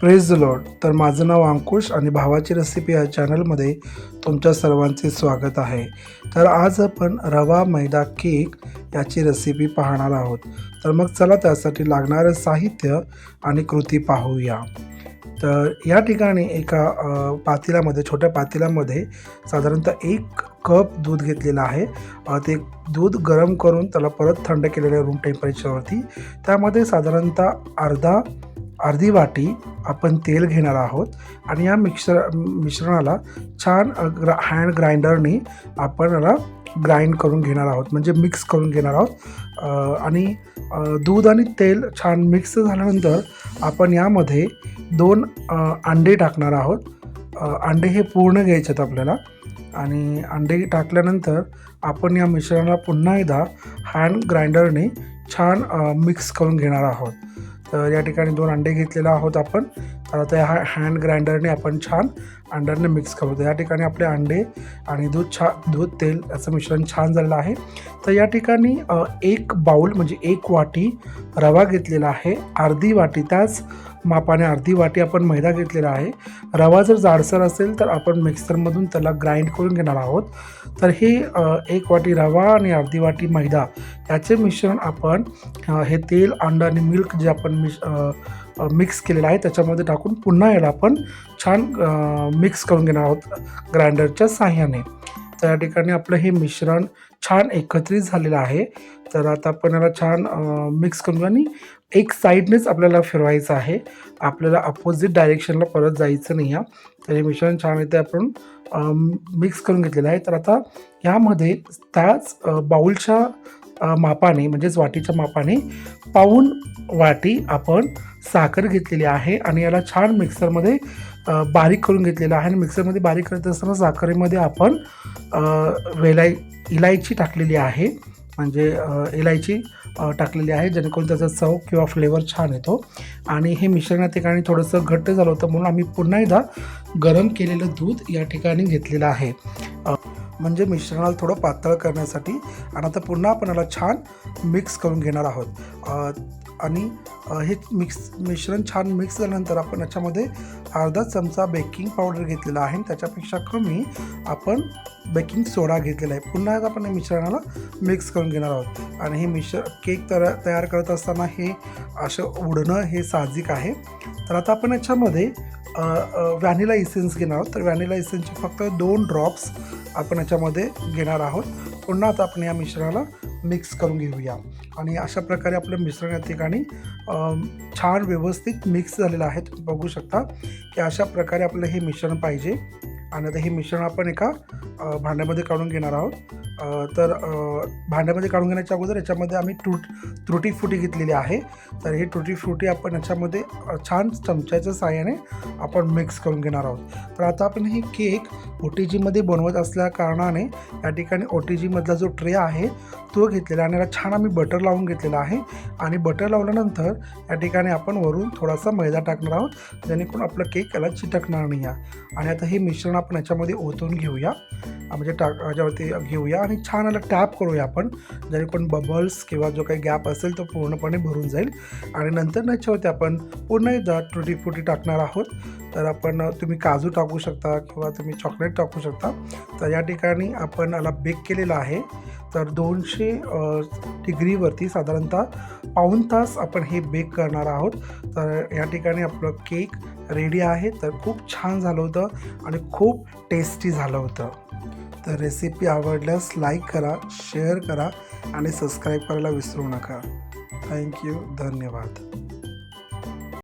Praise the Lord तर माझं नाव अंकुश आणि भावाची रेसिपी या चॅनलमध्ये तुमच्या सर्वांचे स्वागत आहे. तर आज आपण रवा मैदा केक याची रेसिपी पाहणार आहोत. तर मग चला त्यासाठी लागणारं साहित्य आणि कृती पाहूया. तर या ठिकाणी एका पातेल्यामध्ये छोट्या पातेल्यामध्ये साधारणतः एक कप दूध घेतलेलं आहे. ते दूध गरम करून त्याला परत थंड केलेलं रूम टेम्परेचरवरती त्यामध्ये साधारणतः अर्धा अर्धी वाटी आपण तेल घेणार आहोत आणि या मिक्सर मिश्रणाला छान ग्रा हँड ग्राइंडरनी आपण याला ग्राइंड करून घेणार आहोत म्हणजे मिक्स करून घेणार आहोत. आणि दूध आणि तेल छान मिक्स झाल्यानंतर आपण यामध्ये दोन अंडे टाकणार आहोत. अंडे हे पूर्ण घ्यायचे आहेत आपल्याला. आणि अंडे टाकल्यानंतर आपण या मिश्रणाला पुन्हा एकदा हँड ग्राइंडरने छान मिक्स करून घेणार आहोत. तर या ठिकाणी दोन अंडे घेतलेले आहोत आपण. तर त्या ह्या हँड ग्राइंडरने आपण छान अंड्याने मिक्स करतो या ठिकाणी आपले अंडे आणि दूध छा दूध तेल याचं मिश्रण छान झालेलं आहे. तर या ठिकाणी एक बाऊल म्हणजे एक वाटी रवा घेतलेला आहे. अर्धी वाटी त्याच मापाने अर्धी वाटी आपण मैदा घेतलेला आहे. रवा जर जाडसर असेल तर आपण मिक्सरमधून त्याला ग्राइंड करून घेणार आहोत. तर हे एक वाटी रवा आणि अर्धी वाटी मैदा याचे मिश्रण आपण हे तेल अंड आणि मिल्क जे आपण मिश मिक्स केलेलं आहे. त्याच्यामध्ये टाकून पुन्हा याला आपण छान मिक्स करून घेणार आहोत ग्राइंडरच्या साह्याने. तर या ठिकाणी आपलं हे मिश्रण छान एकत्रित झालेलं आहे. तर आता आपण याला छान मिक्स करून आणि एक साईडनेच आपल्याला फिरवायचं आहे. आपल्याला अपोजिट डायरेक्शनला परत जायचं नाही आहे. तर हे मिश्रण छान इथे आपण मिक्स करून घेतलेलं आहे. तर आता यामध्ये त्याच बाऊलच्या मापाने म्हणजेच वाटीच्या मापाने पाऊन वाटी आपण साखर घेतलेली आहे आणि याला छान मिक्सरमध्ये बारीक करून घेतलेलं आहे. आणि मिक्सरमध्ये बारीक करत असताना साखरेमध्ये आपण वेलाय इलायची टाकलेली आहे. म्हणजे इलायची टाकलेली आहे जेणेकरून त्याचा चव किंवा फ्लेवर छान येतो. आणि हे मिश्रण या ठिकाणी थोडंसं घट्ट झालं होतं म्हणून आम्ही पुन्हा एकदा गरम केलेलं दूध या ठिकाणी घेतलेलं आहे. म्हणजे मिश्रणाला थोडं पातळ करण्यासाठी आणि आता पुन्हा आपण याला छान मिक्स करून घेणार आहोत. आणि हे मिक्स मिश्रण छान मिक्स झाल्यानंतर आपण याच्यामध्ये अर्धा चमचा बेकिंग पावडर घेतलेला आहे. त्याच्यापेक्षा कमी आपण बेकिंग सोडा घेतलेला आहे. पुन्हा एक आपण मिश्रणाला मिक्स करून घेणार आहोत. आणि हे मिश्र केक तया तयार करत असताना हे असं उडणं हे साहजिक आहे. तर आता आपण याच्यामध्ये व्हॅनिला इसेन्स घेणार आहोत. तर व्हॅनिला इसेन्सचे फक्त दोन ड्रॉप्स आपण याच्यामध्ये घेणार आहोत. पुन्हा आता आपण या मिश्रणाला मिक्स करून घेऊया. आणि अशा प्रकारे आपलं मिश्रण या ठिकाणी छान व्यवस्थित मिक्स झालेलं आहे. तुम्ही बघू शकता की अशा प्रकारे आपलं हे मिश्रण पाहिजे. आणि आता हे मिश्रण आपण एका भांड्यामध्ये काढून घेणार आहोत. तर भांड्यामध्ये काढून घेण्याच्या अगोदर याच्यामध्ये आम्ही तुट त्रुटी फुटी घेतलेली आहे. तर ही टुटी फ्रुटी आपण याच्यामध्ये छान चमच्याच्या साहाय्याने आपण मिक्स करून घेणार आहोत. तर आता आपण हे केक ओ टी जीमध्ये बनवत असल्या कारणाने या ठिकाणी ओ टी जीमधला जो ट्रे आहे तो घेतलेला आणि याला छान आम्ही बटर लावून घेतलेला आहे. आणि बटर लावल्यानंतर या ठिकाणी आपण वरून थोडासा मैदा टाकणार आहोत जेणेकरून आपलं केक याला चिटकणार नाही आहे. आणि आता हे मिश्रण आपण याच्यामध्ये ओतून घेऊया. म्हणजे टाक याच्यावरती घेऊया आणि छान याला टॅप करूया आपण. जेणेकरून बबल्स किंवा जो काही गॅप असेल तो पूर्णपणे भरून जाईल. आणि नंतर याच्यावरती आपण पुन्हा एकदा टुटी फुटी टाकणार आहोत. तर आपण तुम्ही काजू टाकू शकता किंवा तुम्ही चॉकलेट टाकू शकता. तर या ठिकाणी आपण याला बेक केलेलं आहे. तर दोनशे डिग्रीवरती साधारणतः पाऊण तास आपण हे बेक करणार आहोत. तर या ठिकाणी आपलं केक रेडी आहे. तर खूप छान झालं होतं आणि खूप टेस्टी झालं होतं. तर रेसिपी आवडल्यास लाईक करा शेअर करा आणि सबस्क्राईब करायला विसरू नका. थँक्यू धन्यवाद.